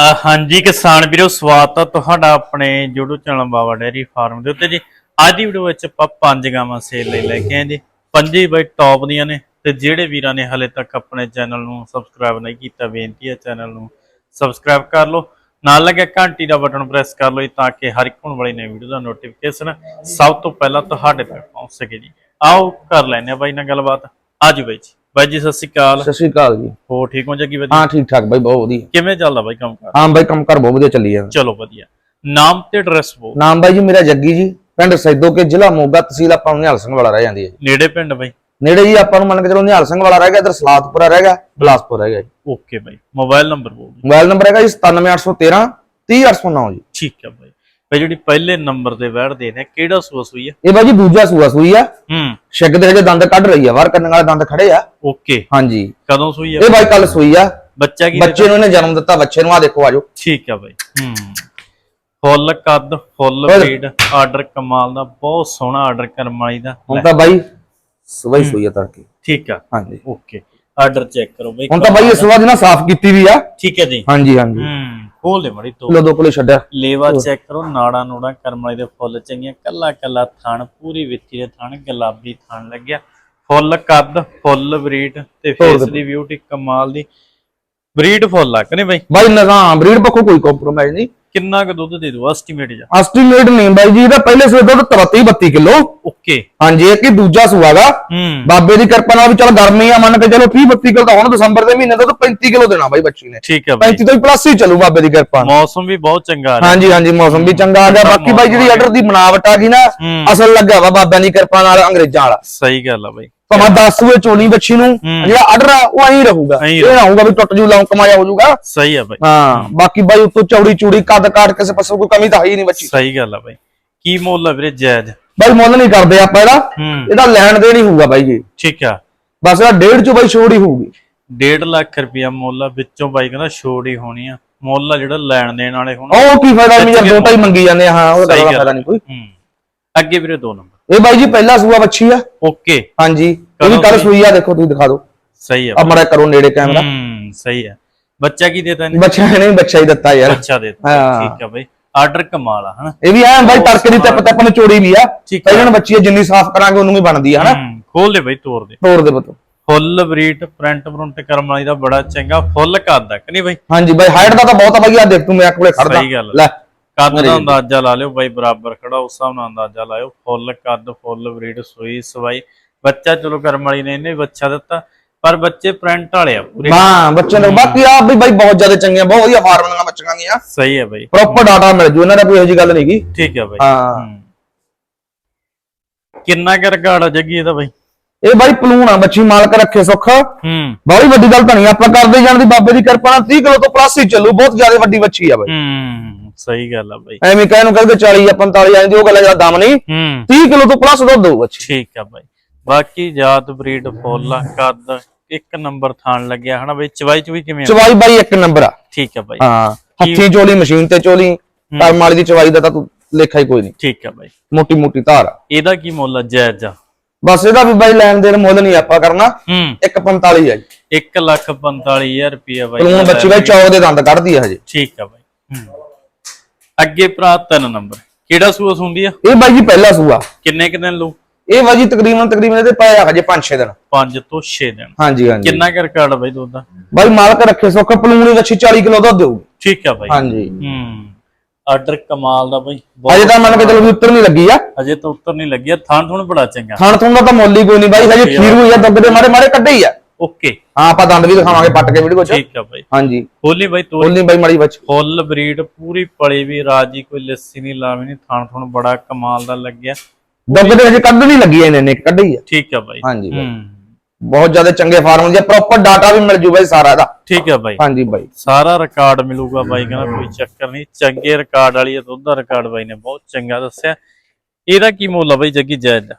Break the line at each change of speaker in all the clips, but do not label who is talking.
ਹਾਂਜੀ ਕਿਸਾਨ ਵੀਰੋ, ਸਵਾਗਤ ਆ ਤੁਹਾਡਾ ਆਪਣੇ YouTube channel Baba dairy farm ਦੇ ਉੱਤੇ ਜੀ। ਅੱਜ ਦੀ ਵੀਡੀਓ ਵਿੱਚ ਆਪਾਂ ਪੰਜ ਗਾਵਾਂ ਸੇਲ ਲਈ ਲੈ ਕੇ ਆਏ ਜੀ। ਪੰਜੇ ਬਾਈ ਟੌਪ ਦੀਆਂ ਨੇ ਤੇ ਜਿਹੜੇ ਵੀਰਾਂ ਨੇ ਹਲੇ ਤੱਕ ਆਪਣੇ ਚੈਨਲ ਨੂੰ ਸਬਸਕ੍ਰਾਈਬ ਨਹੀਂ ਕੀਤਾ, ਬੇਨਤੀ ਹੈ ਚੈਨਲ ਨੂੰ ਸਬਸਕ੍ਰਾਈਬ ਕਰ ਲਓ। ਨਾਲ ਲੱਗਿਆ ਘੰਟੀ ਦਾ ਬਟਨ ਪ੍ਰੈਸ ਕਰ ਲਓ ਜੀ ਤਾਂ ਕਿ ਹਰ ਇੱਕ ਹੋਣ ਵਾਲੀ ਨਵੀਂ ਵੀਡੀਓ ਦਾ ਨੋਟੀਫਿਕੇਸ਼ਨ ਸਭ ਤੋਂ ਪਹਿਲਾਂ ਤੁਹਾਡੇ ਤੱਕ ਪਹੁੰਚ ਸਕੇ ਜੀ। ਆਓ ਕਰ ਲੈਨੇ ਆ ਬਾਈ ਨਾਲ ਗੱਲਬਾਤ। ਅੱਜ ਬਾਈ ਜੀ। ਬਾਈ ਜੀ ਸਤਿ ਸ਼੍ਰੀ ਅਕਾਲ।
ਸਤਿ ਸ਼੍ਰੀ ਅਕਾਲ ਜੀ।
ਹੋ ਠੀਕ ਹੋ ਜੱਗੀ ਵਧੀਆ?
ਹਾਂ ਠੀਕ ਠਾਕ ਬਾਈ ਬਹੁਤ ਵਧੀਆ।
ਕਿਵੇਂ ਚੱਲਦਾ ਬਾਈ ਕੰਮ ਕਾਰ?
ਹਾਂ ਬਾਈ ਕੰਮ ਕਰ ਬਹੁਤ ਵਧੀਆ ਚੱਲੀ ਜਾਂਦਾ।
ਚਲੋ ਵਧੀਆ। ਨਾਮ ਤੇ ਐਡਰੈਸ ਬੋ
ਨਾਮ ਬਾਈ ਜੀ ਮੇਰਾ ਜੱਗੀ ਜੀ ਪਿੰਡ ਸੈਦੋ ਕੇ ਜ਼ਿਲ੍ਹਾ ਮੋਗਾ ਤਹਿਸੀਲ ਆਪਾਂ ਨਿਹਾਲ ਸਿੰਘ ਵਾਲਾ ਰਹਿ ਜਾਂਦੀ ਹੈ
ਨੇੜੇ ਪਿੰਡ ਬਾਈ?
ਨੇੜੇ ਜੀ ਆਪਾਂ ਨੂੰ ਮੰਨ ਕੇ ਚਲੋ ਨਿਹਾਲ ਸਿੰਘ ਵਾਲਾ ਰਹਿ ਗਿਆ ਇਧਰ ਸਲਾਤਪੁਰਾ ਰਹਿ ਗਿਆ ਬਲਾਸਪੁਰ ਰਹਿ ਗਿਆ ਜੀ।
ਓਕੇ ਬਾਈ। ਮੋਬਾਈਲ ਨੰਬਰ ਬੋ
ਮੋਬਾਈਲ ਨੰਬਰ ਹੈਗਾ ਜੀ 97813 30809 ਜੀ।
ਠੀਕ ਹੈ ਬਾਈ। ਬਾਈ ਜਿਹੜੀ ਪਹਿਲੇ ਨੰਬਰ ਤੇ ਬੈਠਦੇ ਨੇ ਕਿਹੜਾ ਸੂਆ ਸੂਈ ਹੈ
ਇਹ ਬਾਈ ਜੀ ਦੂਜਾ ਸੂਆ ਸੂਈ ਆ।
ਹੂੰ।
ਛਿੱਕ ਦੇ ਹਜੇ ਦੰਦ ਕੱਢ ਰਹੀ ਆ ਬਾਹਰ ਕੰਨ ਵਾਲੇ ਦੰਦ ਖੜੇ ਆ।
ਓਕੇ।
ਹਾਂਜੀ।
ਕਦੋਂ ਸੂਈ ਹੈ
ਇਹ ਬਾਈ ਕੱਲ ਸੂਈ ਆ।
ਬੱਚਾ ਕੀ
ਬੱਚੇ ਨੂੰ ਇਹਨੇ ਜਨਮ ਦਿੱਤਾ ਬੱਚੇ ਨੂੰ ਆ ਦੇਖੋ ਆਜੋ
ਠੀਕ ਹੈ ਬਾਈ। ਹੂੰ। ਫੁੱਲ ਕੱਦ ਫੁੱਲ। ਬਰੀਡ ਆਰਡਰ ਕਮਾਲ ਦਾ ਬਹੁਤ ਸੋਹਣਾ ਆਰਡਰ ਕਰਮ ਵਾਲੀ ਦਾ।
ਹੁਣ ਤਾਂ ਬਾਈ ਸਵੇਈ ਸੂਈ ਆ ਤੜਕੇ।
ਠੀਕ ਆ।
ਹਾਂਜੀ।
ਓਕੇ। ਆਰਡਰ ਚੈੱਕ ਕਰੋ ਬਾਈ।
ਹੁਣ ਤਾਂ ਬਾਈ ਇਸ ਵਾਰ ਨਾ ਸਾਫ਼ ਕੀਤੀ ਵੀ ਆ।
ਠੀਕ ਹੈ ਜੀ।
ਹਾਂਜੀ ਹਾਂਜੀ।
ਹੂੰ। ਖੋਲ ਦੇ ਮੜੀ ਤੋਂ।
ਕਿਲੋ ਦੋ ਕਿਲੋ ਛੱਡਿਆ।
ਲੇਵਾ ਚੈੱਕ ਕਰੋ ਨਾੜਾ ਨੂੜਾ ਕਰਮ ਵਾਲੀ ਦੇ ਫੁੱਲ ਚੰਗੀਆਂ ਕੱਲਾ ਕੱਲਾ ਥਣ ਪੂਰੀ ਵਿੱਚੀ ਦੇ ਥਣ ਗੁਲਾਬੀ ਥਣ ਲੱਗਿਆ। ਫੁੱਲ ਕੱਦ ਫੁੱਲ ਬਰੀਡ ਤੇ ਫੇਸ ਦੀ ਬਿਊਟੀ ਕਮਾਲ ਦੀ। ਬਰੀਡ ਫੁੱਲ ਆ ਕਨੇ ਬਾਈ?
ਬਾਈ ਨਿਜ਼ਾਮ ਬਰੀਡ ਪੱਖੋਂ ਕੋਈ ਕੰਪਰੋਮਾਈਜ਼ ਨਹੀਂ।
ਕਿੰਨਾ ਕੁ ਦੁੱਧ ਦੇ ਦੋ ਐਸਟੀਮੇਟ ਜਾ
ਐਸਟੀਮੇਟ ਨਹੀਂ ਬਾਈ ਜੀ ਇਹਦਾ ਪਹਿਲੇ ਸੂਏ ਦੁੱਧ 33 32 ਕਿਲੋ।
ਓਕੇ
ਹਾਂਜੀ ਇਹ ਕੀ ਦੂਜਾ ਸੂਆਗਾ
ਹੂੰ।
ਬਾਬੇ ਦੀ ਕਿਰਪਾ ਨਾਲ ਵੀ ਚਲ ਗਰਮੀ ਆ ਮੰਨ ਕੇ ਚਲੋ 30 32 ਕਿਲੋ ਤਾਂ ਹੁਣ ਦਸੰਬਰ ਦੇ ਮਹੀਨੇ ਦਾ ਤਾਂ 35 ਕਿਲੋ ਦੇਣਾ ਬਾਈ ਬੱਚੀ ਨੇ।
ਠੀਕ ਹੈ ਬਾਈ।
35 ਤੋਂ ਪਲੱਸ ਹੀ ਚੱਲੂ ਬਾਬੇ ਦੀ ਕਿਰਪਾ ਨਾਲ।
ਮੌਸਮ ਵੀ ਬਹੁਤ ਚੰਗਾ ਆ ਰਿਹਾ।
ਹਾਂਜੀ ਹਾਂਜੀ ਮੌਸਮ ਵੀ ਚੰਗਾ ਆ ਗਿਆ। ਬਾਕੀ ਬਾਈ ਜਿਹੜੀ ਆਰਡਰ ਦੀ ਬਣਾਵਟ ਆ ਗਈ ਨਾ। ਅਸਲ ਲੱਗਾ ਵਾ ਬਾਬਿਆਂ ਦੀ ਕਿਰਪਾ ਨਾਲ ਅੰਗਰੇਜ਼ਾਂ ਵਾਲਾ।
ਸਹੀ ਗੱਲ ਆ ਬਾਈ।
ਭਾਵੇਂ 10 ਸੂਏ ਚੋਣੀ ਬੱਚੀ ਨੂੰ। ਜਿਹੜਾ ਆ ਉਹ ਐਂ ਰਹੂਗਾ। ਇਹ ਨਾ ਹੋਊਗਾ ਵੀ ਟੁੱਟ ਜੂ ਲੌਂਕ ਕਮਾਇਆ ਹੋ ਜਾਊਗਾ।
ਸਹੀ ਆ ਬਾਈ।
ਹਾਂ ਬਾਕੀ ਬਾਈ ਉੱਤੋਂ ਚੌੜੀ ਚੂੜੀ ਕੱਦ ਕਾਟ ਕਿਸੇ ਪਾਸੋਂ ਕੋਈ ਕਮੀ ਤਾਂ ਹੈ ਹੀ ਨਹੀਂ ਬੱਚੀ।
ਸਹੀ ਗੱਲ ਆ ਬਾਈ। ਕੀ ਮੁੱਲ ਆ ਵੀਰੇ ਜਾਇਜ਼
ਬਾਈ ਮੁੱਲ ਨਹੀਂ ਕਰਦੇ ਆਪਾਂ ਇਹਦਾ। ਇਹਦਾ ਲੈਣ ਦੇਣ ਹੀ ਹੋਊਗਾ ਬਾਈ ਜੀ।
ਠੀਕ ਆ।
ਬਸ ਇਹਦਾ ਡੇਢ ਚੋਂ ਬਾਈ ਛੋੜ ਹੀ ਹੋਊਗੀ।
1.5 ਲੱਖ ਰੁਪਇਆ ਮੁੱਲ ਆ ਵਿੱਚੋਂ ਬਾਈ ਕਹਿੰਦਾ ਛੋੜ ਹੀ ਹੋਣੀ ਆ। ਮੁੱਲ ਆ ਜਿਹੜਾ ਲੈਣ ਦੇਣ ਵਾਲੇ ਹੁਣ।
ਉਹ ਕੀ ਫਾਇਦਾ ਯਾਰ ਦੋ ਢਾਈ ਮੰਗੀ ਜਾਂਦੇ ਹਾਂ ਉਹਦਾ ਫਾਇਦਾ ਨਹੀਂ ਕੋਈ।
ਅੱਗੇ ਵੀਰੇ ਦੋ ਨੰਬਰ।
ਇਹ ਬਾਈ ਜੀ ਪਹਿਲਾ ਸੂਆ ਬੱਚੀ ਆ।
ਓਕੇ।
ਹਾਂਜੀ
ਕਦੋਂ
ਕੱਲ
ਸੂਈ?
ਆ ਦੇਖੋ ਤੁਸੀਂ ਦਿਖਾ ਦਿਓ।
ਸਹੀ ਆ।
ਆ ਮੜਾ ਕਰੋ ਨੇੜੇ ਕੈਮਰਾ।
ਹੂੰ ਸਹੀ ਆ। ਬੱਚਾ ਕੀ ਦੇਤਾ ਇਹਨੇ?
ਬੱਚਾ ਨਹੀਂ ਬੱਚਾ ਹੀ ਦਿੱਤਾ ਯਾਰ।
ਬੱਚਾ ਦੇਤਾ।
ਹਾਂ।
ਠੀਕ ਆ ਬਾਈ। ਆਰਡਰ ਕਮਾਲ ਆ ਹਨਾ?
ਇਹ ਵੀ ਐ ਬਾਈ ਤੜਕੇ ਦੀ ਟਿਪ ਟਿਪ ਨੇ ਚੋੜੀ ਵੀ ਆ। ਪਹਿਲਾਂ ਬੱਚੀ ਆ, ਜਿੰਨੀ ਸਾਫ਼ ਕਰਾਂਗੇ ਉਹਨੂੰ ਵੀ ਬਣਦੀ ਆ ਹਨਾ?
ਖੋਲ ਦੇ ਬਾਈ ਤੋੜ ਦੇ।
ਤੋੜ ਦੇ ਬਤੋ
ਫੁੱਲ ਬਰੀਟ ਪ੍ਰਿੰਟ ਪ੍ਰਿੰਟ ਕਰਮ ਵਾਲੀ ਦਾ ਬੜਾ ਚੰਗਾ ਫੁੱਲ ਕੱਦ ਆ ਕਿ ਨਹੀਂ ਬਾਈ?
ਹਾਂਜੀ ਬਾਈ ਹਾਈਟ ਦਾ ਤਾਂ ਬਹੁਤ ਆ ਬਾਈ ਆ ਦੇਖ ਤੂੰ ਮੇਰੇ ਕੋਲੇ ਖੜਦਾ
ਸਹੀ ਗੱਲ।
ਲੈ।
ਕੱਦ ਦਾ ਅੰਦਾਜ਼ਾ ਲਾ ਲਿਓ ਬਾਈ ਬਰਾਬਰ ਖੜਾ ਉਸ ਹਿਸਾਬ ਨਾਲ ਅੰਦਾਜ਼ਾ ਲਾਇਓ। ਫੁੱਲ ਕੱਦ ਫੁੱਲ ਬਰੀਡ ਸੂਈ ਸਵਾਈ। ਬੱਚਾ ਚਲੋ ਕਰਮ ਵਾਲੀ ਨੇ ਇਹਨੇ ਬੱਚਾ ਦਿੱਤਾ ਪਰ ਬੱਚੇ ਪ੍ਰਿੰਟ ਵਾਲੇ ਆ ਪੂਰੇ।
ਹਾਂ ਬੱਚੇ ਨੂੰ। ਬਾਕੀ ਆ ਵੀ ਬਾਈ ਬਹੁਤ ਜ਼ਿਆਦਾ ਚੰਗੀਆਂ ਬਹੁਤ ਵਧੀਆ ਫਾਰਮ ਦੀਆਂ ਬੱਚੀਆਂ ਗਈਆਂ।
ਸਹੀ ਹੈ ਬਾਈ।
ਪ੍ਰੋਪਰ ਡਾਟਾ ਮਿਲ ਜੂ ਇਹਨਾਂ ਦਾ ਕੋਈ ਇਹੋ ਜਿਹੀ ਗੱਲ ਨਹੀਂਗੀ
ਠੀਕ ਹੈ ਬਾਈ।
ਹਾਂ।
ਕਿੰਨਾ ਕੁ ਰਿਕਾਰਡ ਆ ਜੱਗੀ ਇਹਦਾ ਬਾਈ?
ਇਹ ਬਾਈ ਪਲੂਣ ਆ ਬੱਚੀ ਮਾਲਕ ਰੱਖੇ ਸੁੱਖ।
ਹੂੰ।
ਬੜੀ ਵੱਡੀ ਗੱਲ ਤਾਂ ਨਹੀਂ ਆਪਾਂ ਕਰਦੇ ਜਾਣ ਦੀ ਬਾਬੇ ਦੀ ਕਿਰਪਾ ਨਾਲ 30 ਕਿਲੋ ਤੋਂ ਪਲੱਸ ਹੀ ਚੱਲੂ ਬਹੁਤ ਜ਼ਿਆਦਾ ਵੱਡੀ ਬੱਚੀ ਆ ਬਾਈ।
ਹੂੰ। ਸਹੀ ਗੱਲ ਆ ਬਾਈ।
ਐਵੇਂ ਕਹਿ ਨੂੰ ਕਹਿੰਦੇ 40 ਜਾਂ 45 ਜਾਂਦੀ ਉਹ ਗੱਲ ਜ਼ਿਆਦਾ ਦਮ ਨਹੀਂ।
ਹੂੰ।
30 ਕਿਲੋ ਤੋਂ ਪਲੱਸ ਦੁੱਧ ਦਊ ਬੱਚੀ
ਠੀਕ ਆ ਬਾਈ। ਬਾਕੀ ਜਾਤ ਬਰੀਡ ਫੁੱਲ ਆ ਕੱਦ ਇੱਕ ਨੰਬਰ ਥਾਣ ਲੱਗਿਆ ਹਨਾ ਬਾਈ। ਚਵਾਈ ਚੁਈ ਕਿਵੇਂ ਆ?
ਚਵਾਈ ਬਾਈ ਇੱਕ ਨੰਬਰ ਆ।
ਠੀਕ ਆ ਬਾਈ।
ਹਾਂ ਹੱਥੀਂ ਚੋਲੀ ਮਸ਼ੀਨ ਤੇ ਚੋਲੀ ਕਰਮ ਵਾਲੀ ਦੀ ਚਵਾਈ ਦਾ ਤਾਂ ਤੂੰ ਲੇਖਾ ਹੀ ਕੋਈ ਨਹੀਂ।
ਠੀਕ ਆ ਬਾਈ।
ਮੋਟੀ ਮੋਟੀ ਧਾਰ ਆ।
ਇਹਦਾ ਕੀ ਮੁੱਲ ਆ ਜਾਇਜ਼ ਆ?
ਬਸ ਇਹਦਾ ਵੀ ਬਾਈ ਲੈਣ ਦੇਣ ਮੁੱਲ ਨਹੀਂ ਆਪਾਂ ਕਰਨਾ।
ਹੂੰ।
145 ਆ ਜੀ।
1 ਲੱਖ 45000 ਰੁਪਇਆ ਬਾਈ।
ਬੱਚੀ ਬਾਈ ਚੌਕ ਦੇ ਦੰਦ ਕੱਢਦੀ ਆ ਹਜੇ।
ਠੀਕ ਆ ਬਾਈ। ਹੂੰ। ਅੱਗੇ ਭਰਾ ਤਿੰਨ ਨੰਬਰ। ਕਿਹੜਾ ਸੂਆ ਸੁੰਦੀ ਆ?
ਇਹ ਬਾਈ ਜੀ ਪਹਿਲਾ ਸੂਆ।
ਕਿੰਨੇ ਕੁ ਦਿਨ ਲੂ
ਇਹ ਬਾਈ ਜੀ ਤਕਰੀਬਨ ਤਕਰੀਬਨ ਇਹਦੇ ਪਏ ਆ ਹਜੇ 5-6 ਦਿਨ।
5 ਤੋਂ 6 ਦਿਨ।
ਹਾਂਜੀ ਹਾਂਜੀ।
ਕਿੰਨਾ ਕੁ ਰਿਕਾਰਡ ਆ ਬਾਈ ਦੁੱਧ ਦਾ?
ਬਾਈ ਮਾਲਕ ਰੱਖੇ ਸੁੱਖ ਪਲੂਣੀ ਵੱਛੀ 40 ਕਿਲੋ ਦੁੱਧ ਦੇਊਗੀ
ਠੀਕ ਆ ਬਾਈ।
ਹਾਂਜੀ।
ਹੂੰ। ਆਰਡਰ ਕਮਾਲ ਦਾ ਬਾਈ।
ਹਜੇ ਤਾਂ ਮੰਨ ਕੇ ਚਲੋ ਵੀ ਉੱਤਰ ਨਹੀਂ ਲੱਗੀ ਆ।
ਅਜੇ ਤਾਂ ਉੱਤਰ ਨਹੀਂ ਲੱਗਿਆ ਥਾਂ ਥੁਣ ਬੜਾ ਚੰਗਾ।
ਖਾਣ ਥੁਣ ਦਾ ਤਾਂ ਮੁੱਲ ਹੀ ਕੋਈ ਨਹੀਂ ਬਾਈ ਹਜੇ ਖੀਰ ਹੋਈ ਆ ਦੁੱਧ ਦੇ ਮਾਰੇ ਮਾਰੇ ਕੱਢੇ ਹੀ ਆ।
ਓਕੇ
ਹਾਂ ਆਪਾਂ ਦੰਦ ਵੀ ਦਿਖਾਵਾਂਗੇ ਪੱਟ ਕੇ ਵੀਡੀਓ ਚ।
ਠੀਕ ਆ ਬਾਈ।
ਹਾਂਜੀ।
ਹੋਲੀ ਬਾਈ ਤੋ
ਬੋਲਨੀ ਬਾਈ ਮਾੜੀ ਬੱਚ
ਫੁੱਲ ਬਰੀਡ ਪੂਰੀ ਪਲੀ ਵੀ ਰਾਜੀ ਕੋਈ ਲੱਸੀ ਨਹੀਂ ਲਾਵੀ ਨਹੀਂ ਥਾਂ ਥੁਣ ਬੜਾ ਕਮਾਲ ਦਾ ਲੱਗਿਆ।
ਦੁੱਧ ਦੇ ਹਜੇ ਕੱਢ ਨਹੀਂ ਲੱਗੀ ਇਹਨੇ ਨੇ ਕੱਢੇ ਆ।
ਠੀਕ ਆ ਬਾਈ।
ਹਾਂਜੀ ਬਹੁਤ ਜ਼ਿਆਦਾ ਚੰਗੇ ਫਾਰਮ ਦੇ ਪ੍ਰੋਪਰ ਡਾਟਾ ਵੀ ਮਿਲ ਜੂ ਬਾਈ ਸਾਰਾ ਇਹਦਾ।
ਠੀਕ ਆ ਬਾਈ।
ਹਾਂਜੀ ਬਾਈ।
ਸਾਰਾ ਰਿਕਾਰਡ ਮਿਲੂਗਾ ਬਾਈ ਕਹਿੰਦਾ ਕੋਈ ਚੱਕਰ ਨਹੀਂ। ਚੰਗੇ ਰਿਕਾਰਡ ਵਾਲੀ ਹੈ ਦੁੱਧ ਦਾ ਰਿਕਾਰਡ ਬਾਈ ਨੇ ਬਹੁਤ ਚੰਗਾ ਦੱਸਿਆ। ਇਹਦਾ ਕੀ ਮੁੱਲ ਆ ਬਾਈ ਜੱਗੀ ਜਾਇਜ਼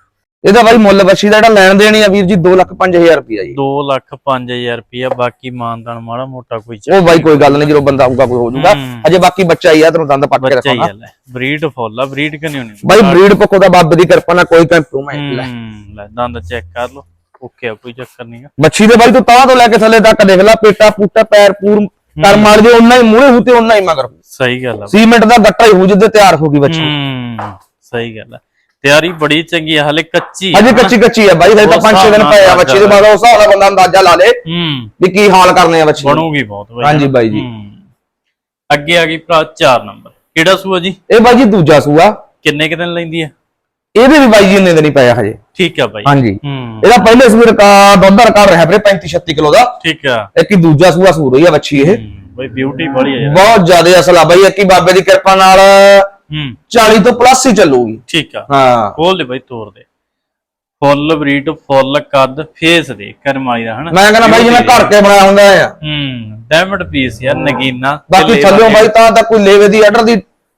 ਇਹਦਾ ਬਾਈ ਮੁੱਲ ਬੱਚੀ ਦਾ ਜਿਹੜਾ ਲੈਣ ਦੇਣੀ ਆ ਵੀਰ ਜੀ 2 ਲੱਖ 5000 ਰੁਪਿਆ ਜੀ।
2 ਲੱਖ 5000 ਰੁਪਇਆ ਬਾਕੀ ਮਾਨਦਾਨ ਮਾੜਾ ਮੋਟਾ ਕੋਈ
ਉਹ ਬਾਈ ਕੋਈ ਗੱਲ ਨਹੀਂ ਜਦੋਂ ਬੰਦਾ ਆਊਗਾ ਕੋਈ ਹੋ ਜਾਊਗਾ। ਅਜੇ ਬਾਕੀ ਬੱਚਾ ਹੀ ਆ ਤੈਨੂੰ ਦੰਦ ਪੱਟ ਕੇ
ਬੱਚਾ ਹੀ
ਰੱਖਣਾ
ਆ ਬਰੀਡ ਫੁੱਲ ਆ ਬਰੀਡ ਕਿ ਨਹੀਂ ਹੋਣੀ?
ਬਾਈ ਬਰੀਡ ਪੱਖੋਂ ਦਾ ਬਾਬੇ ਦੀ ਕਿਰਪਾ ਨਾਲ ਕੋਈ ਕੰਪਰੋਮਾਈਜ਼ ਲੈ
ਹੂੰ ਲੈ। ਦੰਦ ਚੈੱਕ ਕਰ ਲਓ ਓਕੇ ਆ ਕੋਈ ਚੱਕਰ ਨਹੀਂਗਾ
ਮੱਛੀ ਦੇ ਬਾਈ ਤੂੰ ਤਾਂ ਤੋਂ ਲੈ ਕੇ ਥੱਲੇ ਤੱਕ ਦੇਖ ਲੈ ਪੇਟਾ ਪੂਟਾ ਪੈਰ ਪੂਰ ਕਰਮ ਵਾਲੀ ਦੇ ਉਨਾ ਹੀ ਮੂਹਰੇ ਹੂ ਤੇ ਉਨਾ ਹੀ ਮਗਰ।
ਸਹੀ ਗੱਲ ਆ।
ਸੀਮੈਂਟ ਦਾ ਗੱਟਾ ਹੀ ਹੂ ਜਿੱਦੇ ਤਿਆਰ ਹੋ ਗਈ ਬੱਚੀ
ਸਹੀ ਗੱਲ ਆ। ਤਿਆਰੀ ਬੜੀ ਚੰਗੀ ਆ ਹਲੇ ਕੱਚੀ
ਅਜੇ ਕੱਚੀ ਕੱਚੀ ਹੈ ਬਾਈ ਹਜੇ ਤਾਂ
ਉਸ
5-6 ਦਿਨ ਪਏ ਆ ਬੱਚੀ ਦੇ ਬਾਅਦ ਉਸ ਨਾਲ ਬੰਦਾ ਅੰਦਾਜ਼ਾ ਲਾ ਲੇ
ਹੂੰ।
ਵੀ ਕੀ ਹਾਲ ਕਰਨੇ ਆ ਬੱਚੀ।
ਬਣੂਗੀ ਬਹੁਤ ਵਧੀਆ।
ਹਾਂਜੀ ਬਾਈ ਜੀ।
ਹੂੰ। ਅੱਗੇ ਆ ਗਈ ਭਰਾ 4 ਨੰਬਰ। ਕਿਹੜਾ ਸੂਆ ਜੀ?
ਇਹ ਬਾਈ ਜੀ ਦੂਜਾ ਸੂਆ।
ਕਿੰਨੇ ਕੁ ਦਿਨ ਲੈਂਦੀ ਆ?
ਇਹਦੇ ਵੀ ਬਾਈ ਜੀ ਇੰਨੇ ਦਿਨ ਹੀ ਪਏ ਆ ਹਜੇ।
ਠੀਕ ਆ ਬਾਈ।
ਹਾਂਜੀ।
ਹੂੰ।
ਇਹਦਾ ਪਹਿਲੇ ਸੂਏ ਰਿਕਾਰਡ ਦੁੱਧ ਰਿਕਾਰਡ ਰਿਹਾ ਵੀਰੇ 35 36 ਕਿਲੋ ਦਾ।
ਠੀਕ ਆ।
ਇੱਕ ਹੀ ਦੂਜਾ ਸੂਆ ਸੂ ਰਹੀ ਆ ਬੱਚੀ ਇਹ।
ਹੂੰ, ਬਈ ਬਿਊਟੀ ਬੜੀ ਯਾਰ।
ਬਹੁਤ ਜ਼ਿਆਦਾ ਅਸਲ ਆ ਬਾਈ ਇੱਕ ਹੀ ਬਾਬੇ ਦੀ ਕਿਰਪਾ ਨਾਲ
ਹੂੰ।
40 ਤੋਂ ਪਲੱਸ ਹੀ ਚੱਲੂਗੀ।
ਠੀਕ ਆ।
ਹਾਂ।
ਖੋਲ ਦੇ ਬਈ ਤੋੜ ਦੇ। ਫੁੱਲ ਬਰੀਡ ਫੁੱਲ ਕੱਦ ਫੇਸ ਦੇ ਕਰਮਾਈ ਦਾ ਹਨਾ?
ਮੈਂ ਕਹਿੰਦਾ ਬਾਈ ਜਿਵੇਂ ਘਰ ਕੇ ਬਣਾਇਆ ਹੁੰਦਾ ਆ।
ਹੂੰ ਡਾਇਮੰਡ ਪੀਸ ਯਾਰ ਨਗੀਨਾ
ਬਾਕੀ
ਲੇਵਾ
ਬਾਈ ਤਾਂ ਤਾਂ ਕੋਈ ਲੇਵੇ ਦੀ ਆਰਡਰ ਦੀ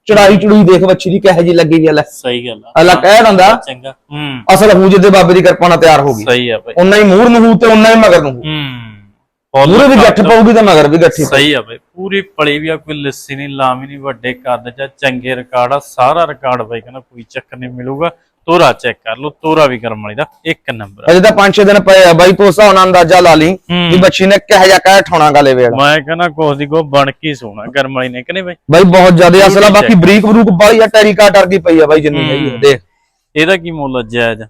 ਚੜਾਈ ਚੜੂਈ ਦੇਖ ਬੱਚੀ ਦੀ ਕਿਹੋ ਜੀ ਲੱਗੀ ਵੀ ਲੈ।
ਸਹੀ ਗੱਲ ਆ।
ਅਲਾ ਕਹਿ ਦਿੰਦਾ
ਚੰਗਾ। ਹੂੰ।
ਅਸਲ ਹੂ ਜਿੱਦੇ ਬਾਬੇ ਦੀ ਕਿਰਪਾ ਨਾਲ ਤਿਆਰ ਹੋ ਗਈ।
ਸਹੀ ਆ ਬਈ।
ਉਨਾ ਹੀ ਮੂਹਰ ਨੂੰ ਹੂ ਤੇ ਉਨਾ ਹੀ ਮਗਰ ਨੂੰ ਹੂ।
ਹੂੰ
ਮੂਹਰੇ ਵੀ ਗੱਠ ਪਊਗੀ ਤੇ ਮਗਰ ਵੀ ਗੱਠੀ
ਸਹੀ ਆ ਬਈ ਪੂਰੀ ਪਲੀ ਵੀ ਆ ਕੋਈ ਲੱਸੀ ਨਹੀਂ ਲਾਮੀ ਨਹੀਂ ਵੱਡੇ ਕੱਦ ਚ ਚੰਗੇ ਰਿਕਾਰਡ ਆ ਸਾਰਾ ਰਿਕਾਰਡ ਬਈ ਕਹਿੰਦਾ ਕੋਈ ਚੱਕਰ ਨਹੀਂ ਮਿਲੂਗਾ। ਤੋਰਾ ਚੈੱਕ ਕਰ ਲਓ ਤੋਰਾ ਵੀ ਕਰਮ ਵਾਲੀ ਦਾ ਇੱਕ ਨੰਬਰ
ਅਜੇ ਤਾਂ 5-6 ਦਿਨ ਪਏ ਆ ਬਾਈ ਹਿਸਾਬ ਨਾਲ ਅੰਦਾਜ਼ਾ ਲਾ ਲਈ। ਵੀ ਬੱਚੀ ਨੇ ਕਿਹੋ ਜਿਹਾ ਕਹਿ ਠਾਉਣਾ ਗਲੇ ਵੇੜਾ
ਮੈਂ ਕਹਿੰਦਾ ਕੋਸ ਦੀ ਕੋ ਬਣ ਕੇ ਸੋਣਾ ਕਰਮ ਵਾਲੀ ਨੇ ਕਿ ਨਹੀਂ ਬਈ?
ਬਾਈ ਬਹੁਤ ਜ਼ਿਆਦਾ ਅਸਲ ਬਾਕੀ ਬਰੀਕ ਬਰੂਕ ਬਾਈ ਆ ਟੈਰੀਕਾ ਟਰਕੀ ਪਈ ਆ ਬਾਈ ਜਿੰਨੀ ਹੈਗੀ ਦੇਖ।
ਇਹਦਾ ਕੀ ਮੁੱਲ ਜਾਇਜ਼?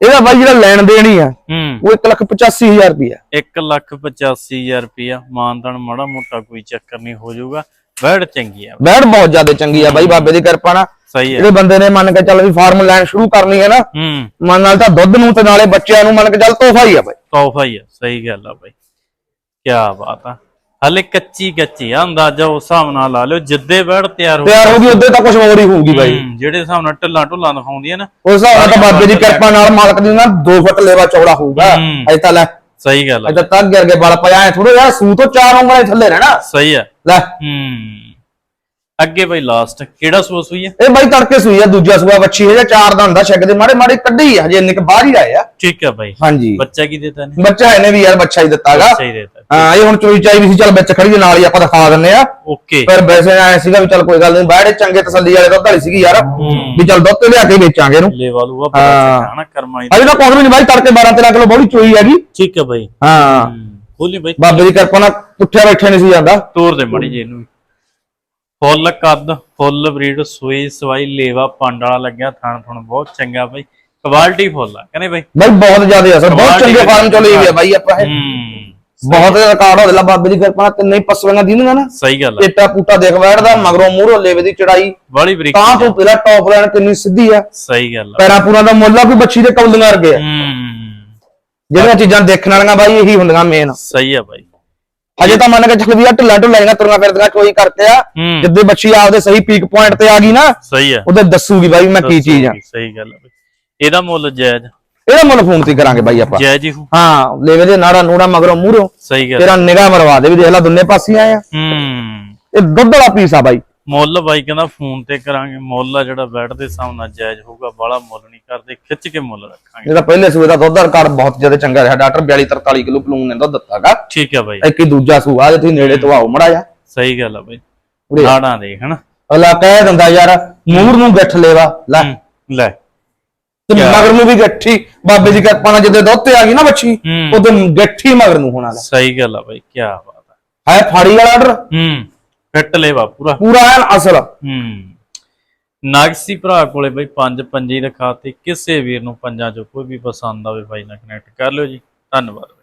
ਇਹਦਾ ਬਾਈ ਜਿਹੜਾ ਲੈਣ ਦੇਣ ਹੀ ਆ
ਹੂੰ।
ਉਹ 185000 ਰੁਪਇਆ
1 ਲੱਖ 85000 ਰੁਪਇਆ ਮਾਨਦਾਨ ਮਾੜਾ ਮੋਟਾ ਕੋਈ ਚੱਕਰ ਨਹੀਂ ਹੋ ਜਾਊਗਾ। ਬੈੜ ਚੰਗੀ ਆ।
ਬੈੜ ਬਹੁਤ ਜ਼ਿਆਦਾ ਚੰਗੀ ਆ ਬਾਈ ਬਾਬੇ ਦੀ ਕਿਰਪਾ ਨਾਲ।
ਸਹੀ ਹੈ
ਜਿਹੜੇ ਬੰਦੇ ਨੇ ਮੰਨ ਕੇ ਚੱਲ ਵੀ ਫਾਰਮ ਲੈਣ ਸ਼ੁਰੂ ਕਰਨੀ ਹੈ ਨਾ
ਹੂੰ।
ਮਨ ਨਾਲ ਤਾਂ ਦੁੱਧ ਨੂੰ ਤੇ ਨਾਲੇ ਬੱਚਿਆਂ ਨੂੰ ਮੰਨ ਕੇ ਚੱਲ ਤੋਹਫਾ ਹੀ ਆ ਬਾਈ।
ਤੋਹਫਾ ਹੀ ਆ। ਸਹੀ ਗੱਲ ਆ ਬਾਈ। ਕੀ ਬਾਤ ਆ। ਹਲੇ ਕੱਚੀ ਕੱਚੀ ਆ ਅੰਦਾਜ਼ਾ ਉਸ ਹਿਸਾਬ ਨਾਲ ਲਾ ਲਿਓ ਜਿੱਦੇ ਬੈੜ ਤਿਆਰ ਹੋ
ਤਿਆਰ ਹੋ ਗਈ ਉਹਦੇ ਤਾਂ ਕੁਝ ਹੋਰ ਹੀ ਹੋਊਗੀ ਬਾਈ।
ਹੂੰ, ਜਿਹੜੇ ਹਿਸਾਬ ਨਾਲ ਢਿੱਲਾਂ ਢੁੱਲਾਂ ਦਿਖਾਉਂਦੀਆਂ ਨਾ
ਉਸ ਹਿਸਾਬ ਨਾਲ ਤਾਂ ਬਾਬੇ ਦੀ ਕਿਰਪਾ ਨਾਲ ਮਾਲਕ ਦੀ ਨਾ 2 ਫੁੱਟ ਲੇਵਾ ਚੌੜਾ ਹੋਊਗਾ।
ਹੂੰ।
ਅਜੇ ਤਾਂ ਲੈ
ਸਹੀ ਗੱਲ ਆ।
ਅਜੇ ਤੱਕ ਗਿਰ ਕੇ ਬਲ ਪਿਆ ਐ ਥੋੜਾ ਯਾਰ ਸੂ ਤੋਂ ਚਾਰ ਉਂਗਲਾਂ ਹੀ ਥੱਲੇ ਰਹਿਣਾ।
ਸਹੀ ਆ।
ਲੈ।
ਹੂੰ। ਅੱਗੇ ਬਾਈ ਲਾਸਟ ਕਿਹੜਾ ਸੂਆ ਸੂਈ ਆ?
ਇਹ ਬਾਈ ਤੜਕੇ ਸੂਈ ਆ ਦੂਜਾ ਸੂਆ ਬੱਚੀ ਹੈ ਜਾਂ ਚਾਰ ਦਾ ਹੁੰਦਾ ਛੱਕ ਦੇ ਮਾੜੇ ਮਾੜੇ ਕੱਢੀ ਆ ਹਜੇ ਇੰਨੇ ਕੁ ਬਾਹਰ ਹੀ ਆਏ ਆ।
ਠੀਕ ਆ ਬਾਈ।
ਹਾਂਜੀ।
ਬੱਚਾ ਕੀ ਦਿੱਤਾ ਨੇ
ਬੱਚਾ ਇਹਨੇ ਵੀ ਯਾਰ ਬੱਚਾ ਹੀ ਦਿੱਤਾਗਾ
ਸਹੀ ਦਿੱਤਾ
ਹਾਂ ਇਹ ਹੁਣ ਚੋਈ ਚਾਈ ਵੀ ਸੀ ਚੱਲ ਵਿੱਚ ਖੜੀ ਦੇ ਨਾਲ ਹੀ ਆਪਾਂ ਦਿਖਾ ਦਿੰਨੇ ਆ।
ਓਕੇ।
ਪਰ ਵੈਸੇ ਐ ਸੀਗਾ ਵੀ ਚੱਲ ਕੋਈ ਗੱਲ ਨਹੀਂ ਬਾਹੜੇ ਚੰਗੇ ਤਸੱਲੀ ਵਾਲੇ ਦੁੱਧ ਵਾਲੀ ਸੀਗੀ ਯਾਰ। ਵੀ ਚੱਲ ਦੁੱਧ ਤੇ ਲਿਆ ਕੇ ਵੇਚਾਂਗੇ ਇਹਨੂੰ।
ਲੈ ਵਾਲੂਆ ਬੜਾ
ਹਾਂ।
ਚੰਗਾ ਨਾ ਕਰਮਾਈ
ਅਜੇ ਤਾਂ ਵੀ ਨਹੀਂ ਬਾਈ ਤੜਕੇ 12 13 ਕਿਲੋ ਬੜੀ ਚੋਈ ਹੈਗੀ।
ਠੀਕ ਆ ਬਾਈ।
ਹਾਂ।
ਖੋਲੀ ਬਾਈ।
ਬਾਬੇ ਦੀ ਕਿਰਪਾ ਨਾਲ ਪੁੱਠਿਆ ਬੈਠੇ ਨਹੀਂ ਸੀ ਜਾਂਦਾ।
ਤੋਰ ਦੇ ਮੜੀ ਜੀ ਇਹਨੂੰ। ਫੁੱਲ ਕੱਦ ਫੁੱਲ ਬਰੀਡ ਸੂਈ ਸਵਾਈ ਲੇਵਾ ਪੰਡ ਵਾਲਾ ਲੱਗਿਆ ਥਣ ਥਣ ਬਹੁਤ ਚੰਗਾ ਬਾਈ। ਕੁਆਲਿਟੀ ਫੁੱਲ ਆ ਕਹਿੰਦੇ ਬਾਈ?
ਬਾਈ ਬਹੁਤ ਜ਼ਿਆਦਾ ਅਸਰ ਬਹੁਤ
ਕਮਾਲ ਦੀ
ਚੰਗੇ ਫਾਰਮ ਚੋਂ ਲਈ ਵੀ ਆ ਬਾਈ ਆਪਾਂ ਇਹ। ਬਹੁਤ ਰਿਕਾਰਡ ਹੋ ਗਿਆ ਬਾਬੇ ਦੀ ਕਿਰਪਾ ਨਾਲ ਤਿੰਨੇ ਹੀ ਪਸਵੀਆਂ ਦੀਨੂਗਾ ਨਾ।
ਸਹੀ ਗੱਲ ਆ।
ਪੇਟਾ ਪੂਟਾ ਦੇਖ ਬੈਠਦਾ ਮਗਰੋਂ ਮੂਹਰੋਂ ਲੇਵੇ ਦੀ ਚੜਾਈ।
ਬੜੀ ਬਰੀਕ।
ਤਾਂ ਤੋਂ ਪਹਿਲਾਂ ਟੌਪ ਲਾਈਨ ਕਿੰਨੀ ਸਿੱਧੀ ਆ।
ਸਹੀ ਗੱਲ ਆ।
ਪੈਰਾਂ ਪੂਰਾਂ ਦਾ ਮੁੱਲ ਆ ਕੋਈ ਬੱਚੀ ਦੇ ਕੌਲੀਆਂ ਵਰਗੇ ਆ।
ਹੂੰ।
ਜਿਹੜੀਆਂ ਚੀਜ਼ਾਂ ਦੇਖਣ ਵਾਲੀਆਂ ਬਾਈ ਇਹੀ ਹੁੰਦੀਆਂ ਮੇਨ
ਸਹੀ ਆ ਬਾਈ।
ਅਜੇ ਤਾਂ ਮੰਨ ਕੇ ਚੱਲ ਵੀ ਆ ਢਿੱਲਾ ਢੁੱਲਾ ਜਿਹੀਆਂ ਤੁਰੀਆਂ ਫਿਰਦੀਆਂ ਚੋਈ ਕਰਕੇ ਆ?
ਹੂੰ।
ਜਿੱਦੇ ਬੱਚੀ ਆਪਦੇ ਸਹੀ ਪੀਕ ਪੁਆਇੰਟ ਤੇ ਆ ਗਈ ਨਾ
ਸਹੀ ਆ।
ਉਹਦੇ ਦੱਸੂਗੀ ਬਾਈ ਮੈਂ ਕੀ ਚੀਜ਼ ਆ।
ਸਹੀ ਗੱਲ ਆ ਬਾਈ। ਇਹਦਾ ਮੁੱਲ ਜਾਇਜ਼।
ਇਹਦਾ ਮੁੱਲ ਫੋਨ ਤੇ ਕਰਾਂਗੇ ਬਾਈ ਆਪਾਂ।
ਜਾਇਜ਼ ਹੀ ਹੋ
ਹਾਂ ਲੇਵੇ ਦੇ ਨਾੜਾ ਨੂੜਾ ਮਗਰੋਂ ਮੂਹਰੋਂ।
ਸਹੀ ਗੱਲ
ਤੇਰਾ ਨਿਗਾਹ ਮਰਵਾ ਦੇ ਵੀ ਦੇਖ ਲੈ ਦੁੰਨੇ ਪਾਸੇ ਆਏ ਆ।
ਹੂੰ।
ਇਹ ਦੁੱਧ ਵਾਲਾ ਪੀਸ ਆ ਬਾਈ।
ਮੁੱਲ ਬਾਈ ਕਹਿੰਦਾ ਫੋਨ ਤੇ ਕਰਾਂਗੇ ਮੁੱਲ ਆ ਜਿਹੜਾ ਬੈਠ ਦੇ ਨਾਲ ਜਾਇਜ਼ ਹੋਊਗਾ ਬਾਹਲਾ ਮੁੱਲ ਨਹੀਂ ਕਰਦੇ ਖਿੱਚ ਕੇ ਮੁੱਲ ਰੱਖਾਂਗੇ।
ਇਹਦਾ ਪਹਿਲੇ ਸੂਏ ਦਾ ਦੁੱਧ ਦਾ ਰਿਕਾਰਡ ਬਹੁਤ ਜ਼ਿਆਦਾ ਚੰਗਾ ਰਿਹਾ ਡਾਕਟਰ 42 43 ਕਿਲੋ ਪਲੂਨ ਨੇ ਦੁੱਧ ਦਿੱਤਾਗਾ
ਠੀਕ ਆ ਬਾਈ।
ਇੱਕ ਹੀ ਦੂਜਾ ਸੂਆ ਜੇ ਤੁਸੀਂ ਨੇੜੇ ਤੋਂ ਆਓ ਮੜਾ ਜਾ
ਸਹੀ ਗੱਲ ਆ ਬਾਈ। ਨਾੜਾਂ ਦੇਖ ਹਨਾ?
ਅਗਲਾ ਕਹਿ ਦਿੰਦਾ ਯਾਰ ਮੂਰ ਨੂੰ ਗੱਠ ਲੈਵਾ ਲੈ।
ਲੈ।
ਤੇ ਮਗਰ ਨੂੰ ਵੀ ਗੱਠੀ ਬਾਬੇ ਦੀ ਕਿਰਪਾ ਨਾਲ ਜਦੋਂ ਦੁੱਧ ਤੇ ਆ ਗਈ ਨਾ ਬੱਚੀ। ਉਦੋਂ ਗੱਠੀ ਮਗਰ ਨੂੰ ਹੋਣਾ
ਸਹੀ ਗੱਲ ਆ ਬਾਈ ਕੀ ਬਾਤ
ਹੈ ਫਾੜੀ ਵਾਲਾ ਆਰਡਰ
ਹੂੰ। ਫਿੱਟ ਲੈਵਾ ਪੂਰਾ।
ਪੂਰਾ ਐਨ ਅਸਲ।
ਹੂੰ। ਨਾਗਸੀ ਭਰਾ ਕੋਲੇ ਬਾਈ ਪੰਜ ਪੰਜੀ ਰਖਾਤੇ ਕਿਸੇ ਵੀਰ ਨੂੰ ਪੰਜਾਂ ਚੋਂ ਕੋਈ ਵੀ ਪਸੰਦ ਆਵੇ ਬਾਈ ਨਾਲ ਕਨੈਕਟ ਕਰ ਲਿਓ ਜੀ। ਧੰਨਵਾਦ।